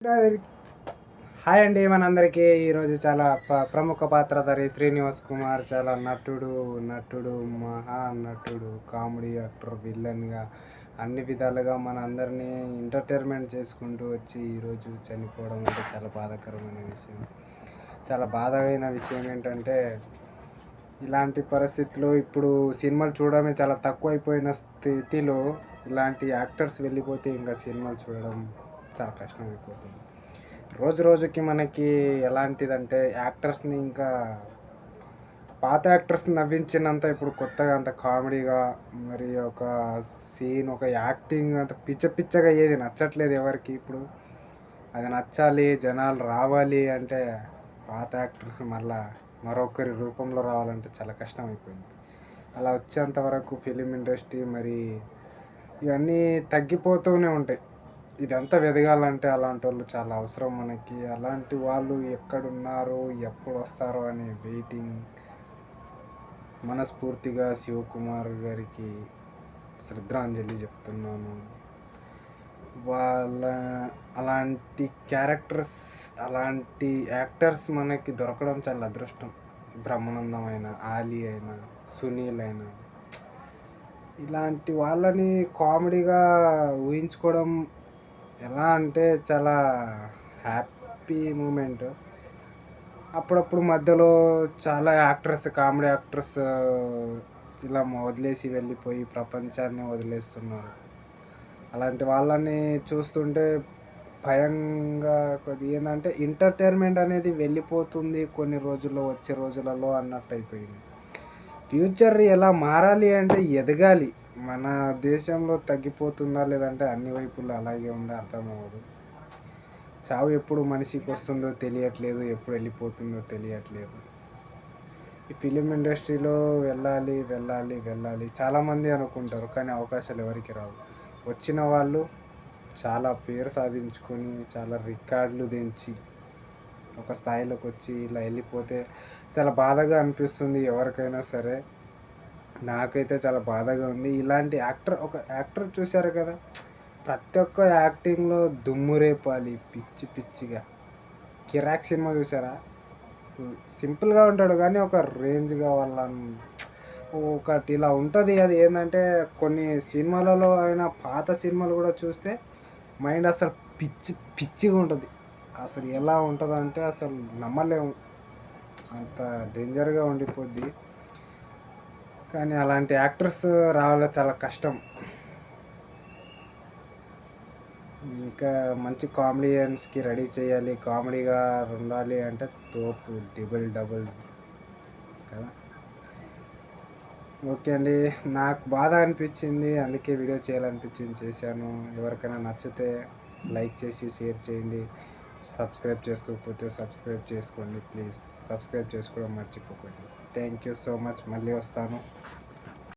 Hi అండి మనందరికీ. ఈరోజు చాలా ప్రముఖ పాత్రధారి శ్రీనివాస్ కుమార్ చాలా నటుడు నటుడు మహా నటుడు కామెడీ యాక్టర్ విలన్గా అన్ని విధాలుగా మన అందరినీ ఎంటర్టైన్మెంట్ చేసుకుంటూ వచ్చి ఈరోజు చనిపోవడం అంటే చాలా బాధాకరమైన విషయం. చాలా బాధమైన విషయం ఏంటంటే ఇలాంటి పరిస్థితులు ఇప్పుడు సినిమాలు చూడడమే చాలా తక్కువైపోయిన స్థితిలో ఇలాంటి యాక్టర్స్ వెళ్ళిపోతే ఇంకా సినిమాలు చూడడం చాలా కష్టం అయిపోతుంది. రోజు రోజుకి మనకి ఎలాంటిదంటే యాక్టర్స్ని ఇంకా పాత యాక్టర్స్ నవ్వించినంత ఇప్పుడు కొత్తగా అంత కామెడీగా మరి ఒక సీన్ ఒక యాక్టింగ్ అంత పిచ్చ పిచ్చగా ఏది నచ్చట్లేదు ఎవరికి ఇప్పుడు. అది నచ్చాలి జనాలు రావాలి అంటే పాత యాక్టర్స్ మళ్ళా మరొకరి రూపంలో రావాలంటే చాలా కష్టం అయిపోయింది. అలా వచ్చేంత వరకు ఫిలిం ఇండస్ట్రీ మరి ఇవన్నీ తగ్గిపోతూనే ఉంటాయి. ఇదంతా వెదగాలంటే అలాంటి వాళ్ళు చాలా అవసరం మనకి. అలాంటి వాళ్ళు ఎక్కడున్నారో ఎప్పుడు వస్తారో అనే వెయిటింగ్ మనస్ఫూర్తిగా శివకుమార్ గారికి శ్రద్ధాంజలి చెప్తున్నాను. వాళ్ళ అలాంటి క్యారెక్టర్స్ అలాంటి యాక్టర్స్ మనకి దొరకడం చాలా అదృష్టం. బ్రహ్మానందం అయినా ఆలీ అయినా సునీల్ అయినా. ఇలాంటి వాళ్ళని కామెడీగా ఊహించుకోవడం ఎలా అంటే చాలా హ్యాపీ మూమెంట్. అప్పుడప్పుడు మధ్యలో చాలా యాక్టర్స్ కామెడీ యాక్టర్స్ ఇలా వదిలేసి వెళ్ళిపోయి ప్రపంచాన్ని వదిలేస్తున్నారు. అలాంటి వాళ్ళని చూస్తుంటే భయంగా కొద్దిగా ఏంటంటే ఎంటర్టైన్మెంట్ అనేది వెళ్ళిపోతుంది కొన్ని రోజుల్లో వచ్చే రోజులలో అన్నట్టు అయిపోయింది. ఫ్యూచర్ ఎలా మారాలి అంటే ఎదగాలి. మన దేశంలో తగ్గిపోతుందా లేదంటే అన్ని వైపుల్లో అలాగే ఉందా అర్థం అవ్వదు చావు ఎప్పుడు మనిషికి వస్తుందో తెలియట్లేదు ఎప్పుడు వెళ్ళిపోతుందో తెలియట్లేదు. ఈ ఫిలిం ఇండస్ట్రీలో వెళ్ళాలి వెళ్ళాలి వెళ్ళాలి చాలామంది అనుకుంటారు కానీ అవకాశాలు ఎవరికి రావు. వచ్చిన వాళ్ళు చాలా పేరు సాధించుకొని చాలా రికార్డులు దించి ఒక స్థాయిలోకి వచ్చి ఇలా వెళ్ళిపోతే చాలా బాధగా అనిపిస్తుంది ఎవరికైనా సరే. నాకైతే చాలా బాధగా ఉంది. ఇలాంటి యాక్టర్ ఒక యాక్టర్ చూశారు కదా ప్రతి ఒక్క యాక్టింగ్లో దుమ్ము రేపాలి పిచ్చి పిచ్చిగా. కిరాక్ సినిమా చూసారా సింపుల్గా ఉంటాడు కానీ ఒక రేంజ్గా వాళ్ళ ఒకటి ఇలా ఉంటుంది. అది ఏంటంటే కొన్ని సినిమాలలో అయినా పాత సినిమాలు కూడా చూస్తే మైండ్ అసలు పిచ్చి పిచ్చిగా ఉంటుంది. అసలు ఎలా ఉంటుంది అంటే అసలు నమ్మలేము. అంత డేంజర్గా ఉండిపోద్ది. కానీ అలాంటి యాక్టర్స్ రావాలో చాలా కష్టం. ఇంకా మంచి కామెడియన్స్కి రెడీ చేయాలి కామెడీగా ఉండాలి అంటే తోపు డబుల్ డబుల్ కదా. ఓకే అండి నాకు బాధ అనిపించింది అందుకే వీడియో చేయాలనిపించింది చేశాను. ఎవరికైనా నచ్చితే లైక్ చేసి షేర్ చేయండి. సబ్స్క్రైబ్ చేసుకోకపోతే సబ్స్క్రైబ్ చేసుకోండి ప్లీజ్. సబ్స్క్రైబ్ చేసుకోవడం మర్చిపోకండి. థ్యాంక్ యూ సో మచ్ మళ్ళీ వస్తాను